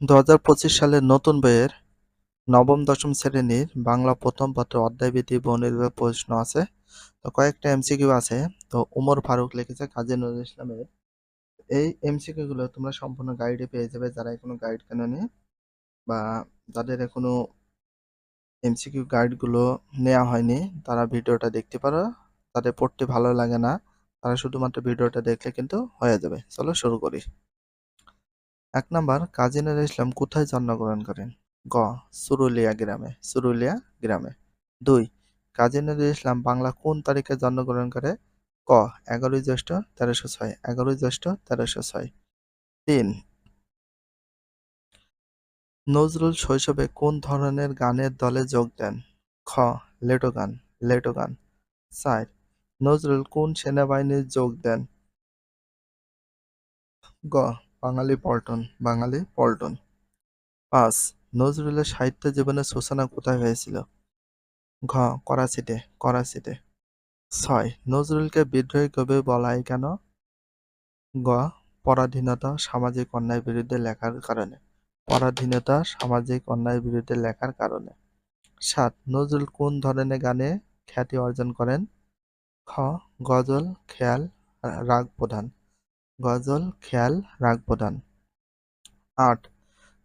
দু হাজার পঁচিশ সালের নতুন বইয়ের নবম, দশম শ্রেণির বাংলা প্রথম পত্র অধ্যায়ভিত্তি বহুনির্ভর প্রশ্ন আছে। তো কয়েকটা এমসিকিউ আছে। তো উমর ফারুক লিখেছে কাজী নজরুল ইসলামের। এই এমসিকিউ গুলো তোমরা সম্পূর্ণ গাইডে পেয়ে যাবে যারা এখনও গাইড কেননি বা যাদের এখনও এমসিকিউ গাইডগুলো নেওয়া হয়নি, তারা ভিডিওটা দেখতে পারো। তাদের পড়তে ভালো লাগে না, তারা শুধুমাত্র ভিডিওটা দেখলে কিন্তু হয়ে যাবে। চলো শুরু করি। এক নম্বর কাজী নজরুল ইসলাম কোথায় জন্মগ্রহণ করেন গ, সুরুলিয়া গ্রামে সুরুলিয়া গ্রামে। দুই কাজী নজরুল ইসলাম বাংলা কোন তারিখে জন্মগ্রহণ করে ক, এগারোই জ্যৈষ্ঠ তেরোশো ছয়, এগারোই জ্যৈষ্ঠ তেরোশো ছয়। তিন, নজরুল শৈশবে কোন ধরনের গানের দলে যোগ দেন? খ, লেটো গান লেটো গান। চার, নজরুল কোন সেনাবাহিনীর যোগ দেন? গ বাঙালি পল্টন বাঙালি পল্টন। পাঁচ নজরুলের সাহিত্য জীবনের সূচনা কোথায় হয়েছিল? ঘ, করাচিতে করাচিতে। ছয়, নজরুলকে বিদ্রোহী কবি বলাই কেন? গ, পরাধীনতা সামাজিক অন্যায় বিরুদ্ধে লেখার কারণে। পরাধীনতা সামাজিক অন্যায়ের বিরুদ্ধে লেখার কারণে। সাত, নজরুল কোন ধরনের গানে খ্যাতি অর্জন করেন? খ, গজল, খেয়াল রাগ প্রধান গজল, খেয়াল, রাগ প্রধান আট,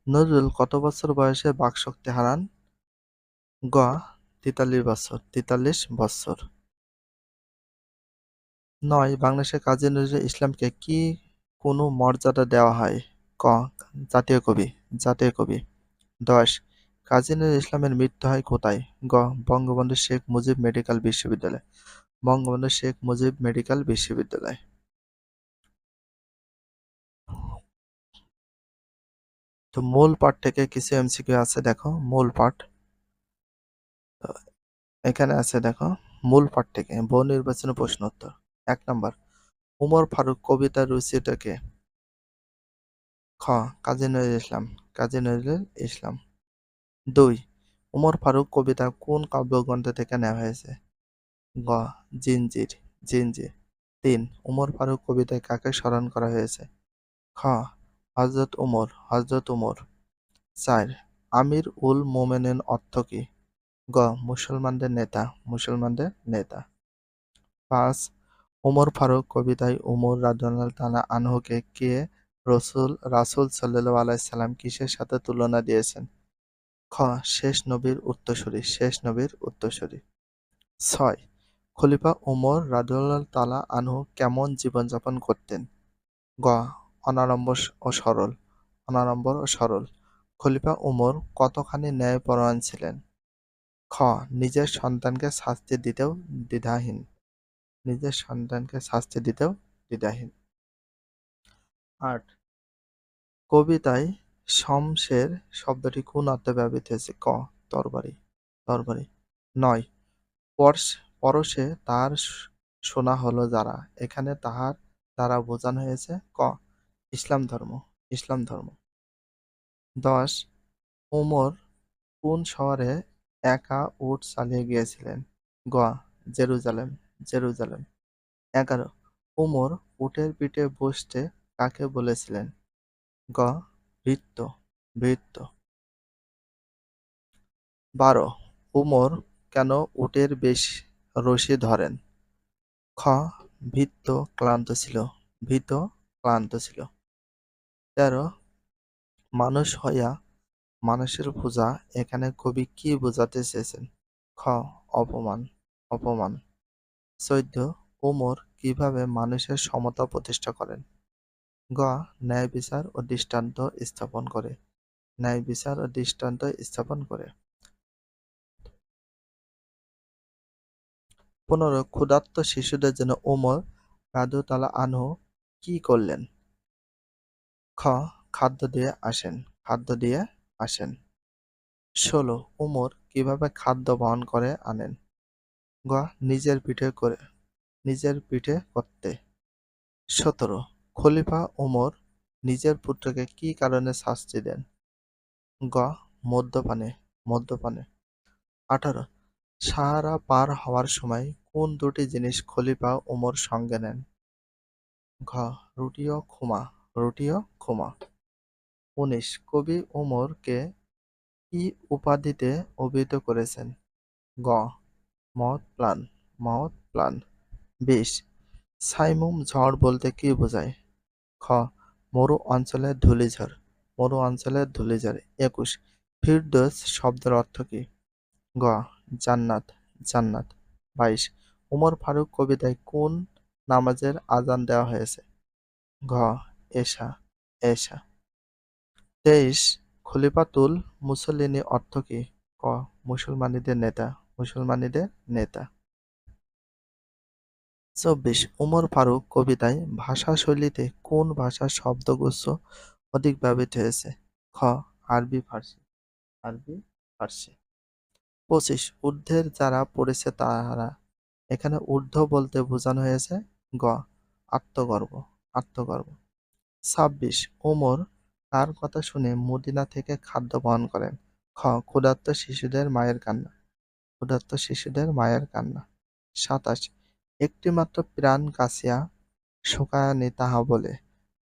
নজরুল কত বছর বয়সে বাকশক্তি হারান? গ, তেতাল্লিশ বছর তেতাল্লিশ বছর। নয়, বাংলাদেশের কাজী নজরুল ইসলামকে কি কোনো মর্যাদা দেওয়া হয়? ক, জাতীয় কবি জাতীয় কবি। দশ, কাজী নজরুল ইসলামের মৃত্যু হয় কোথায়? গ, বঙ্গবন্ধু শেখ মুজিব মেডিকেল বিশ্ববিদ্যালয়। বঙ্গবন্ধু শেখ মুজিব মেডিকেল বিশ্ববিদ্যালয়। তো মূল পাঠ থেকে কিছু এমসিকিউ আছে, দেখো, মূল পাঠ এখানে আছে, দেখো, মূল পাঠ থেকে বহু নির্বাচনী প্রশ্ন উত্তর। এক নম্বর উমর ফারুক কবিতার রচিতকে খ, কাজী নজরুল ইসলাম, কাজী নজরুল ইসলাম। দুই, উমর ফারুক কবিতা কোন কাব্যগ্রন্থ থেকে নেওয়া হয়েছে? গ, জিনজির জিনজির। তিন, উমর ফারুক কবিতায় কাকে স্মরণ করা হয়েছে? খ হজরত উমর হজরত উমর চার, আমির উল মোমেনের অর্থ কি? গ, মুসলমানদের নেতা মুসলমানদের নেতা। পাঁচ উমর ফারুক কবিতায় উমর রাজনাল তালা আনহুকে কে রসুল, রাসুল সাল্লাহ আলাইসাল্লাম কিসের সাথে তুলনা দিয়েছেন? খ, শেষ নবীর উত্তরসূরি, শেষ নবীর উত্তরসূরি। ছয়, খলিফা উমর রাজুল্লাহ তালা আনহু কেমন জীবনযাপন করতেন? গ অনাড়ম্বর ও সরল। অনাড়ম্বর ও সরল। খলিফা উমর কতখানি ন্যায়পরায়ণ ছিলেন? খ, নিজের সন্তানকে শাস্তি দিতেও দ্বিধাহীন। নিজের সন্তানকে শাস্তি দিতেও দ্বিধাহীন। আট, কবিতায় শমশের শব্দটি কোন অর্থে ব্যবহৃত হয়েছে? ক, তরবারি তরবারি। নয়, পরশ, পরশে তার শোনা হলো যারা। এখানে তাহার দ্বারা বোঝানো হয়েছে, ক ইসলাম ধর্ম ইসলাম ধর্ম। দশ, ওমর কোন শহরে একা উট চালিয়ে গিয়েছিলেন? গ, জেরুজালেম জেরুজালেম। এগারো উমর উটের পিঠে বসতে কাকে বলেছিলেন? গ, ভৃত্য ভৃত্য। বারো উমর কেন উটের বেশ রশি ধরেন? খ, ভৃত্য ক্লান্ত ছিল ভীত ক্লান্ত ছিল। তেরো। মানুষ হইয়া মানুষের পূজা এখানে কবি কি বোঝাতে চেয়েছেন? খ, অপমান অপমান। চৈদ্দ উমর কীভাবে মানুষের সমতা প্রতিষ্ঠা করেন? গ, ন্যায় বিচার ও দৃষ্টান্ত স্থাপন করে। ন্যায় বিচার ও দৃষ্টান্ত স্থাপন করে। পনেরো, ক্ষুধার্ত শিশুদের জন্য ওমর রাদুতালা আনহু কি করলেন? খ, খাদ্য দিয়ে আসেন, খাদ্য দিয়ে আসেন। ষোলো, উমর কীভাবে খাদ্য বহন করে আনেন? গ, নিজের পিঠে করে, নিজের পিঠে করতে। সতেরো, খলিফা উমর নিজের পুত্রকে কি কারণে শাস্তি দেন? গ, মদ্যপানে মদ্যপানে। আঠারো, সাহারা পার হওয়ার সময় কোন দুটি জিনিস খলিফা উমর সঙ্গে নেন? ঘ, রুটি ও খুমা। রুটি ও খুমা উনিশ, কবি উমরকে কি উপাধিতে অভিহিত করেছেন? গ, মহৎ প্লান মহৎ প্লান। বিশ, সাইমুম ঝড় বলতে কি বোঝায়? খ, মরু অঞ্চলের ধূলিঝড়, মরু অঞ্চলের ধূলিঝড়। একুশ, ফিরদৌস শব্দের অর্থ কি? গ, জান্নাত জান্নাত। বাইশ, উমর ফারুক কবিতায় কোন নামাজের আজান দেওয়া হয়েছে? ঘ এশা এশা। তেইশ খলিফাতুল মুসলিনী অর্থ কি? ক, মুসলমানিদের নেতা মুসলমানিদের নেতা। চব্বিশ, উমর ফারুক কবিতায় ভাষাশৈলীতে কোন ভাষার শব্দগুচ্ছ অধিক ব্যবহৃত হয়েছে? খ, আরবি, ফার্সি। আরবি, ফার্সি। পঁচিশ, ঊর্ধ্বের যারা পড়েছে তারা, এখানে ঊর্ধ্ব বলতে বোঝানো হয়েছে গ, আত্মগর্ব আত্মগর্ব। ছাব্বিশ। ওমর তার কথা শুনে মদিনা থেকে খাদ্য বহন করেন। খ, ক্ষুধার্ত শিশুদের মায়ের কান্না। ক্ষুধার্ত শিশুদের মায়ের কান্না। সাতাশ, একটিমাত্র প্রাণ কাছিয়া শোকায়নি তাহা বলে।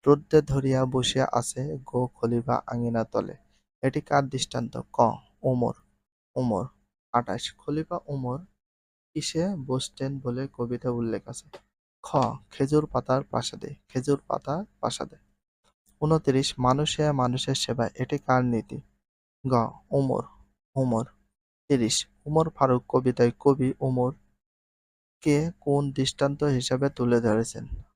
রোদ্রে ধরিয়া বসিয়া আছে গো খলিবা আঙিনা তলে। এটি কার দৃষ্টান্ত? ক, ওমর। ওমর, আঠাশ, খলিফা ওমর কিসে বসতেন বলে কবিতা উল্লেখ আছে। খ, খেজুর পাতার প্রাসাদে। খেজুর পাতার প্রাসাদে। উনত্রিশ মানুষে মানুষের সেবা, এটি কার নীতি? গ, উমর উমর, তিরিশ, উমর ফারুক কবিতায় কবি উমর কে কোন দৃষ্টান্ত হিসাবে তুলে ধরেছেন?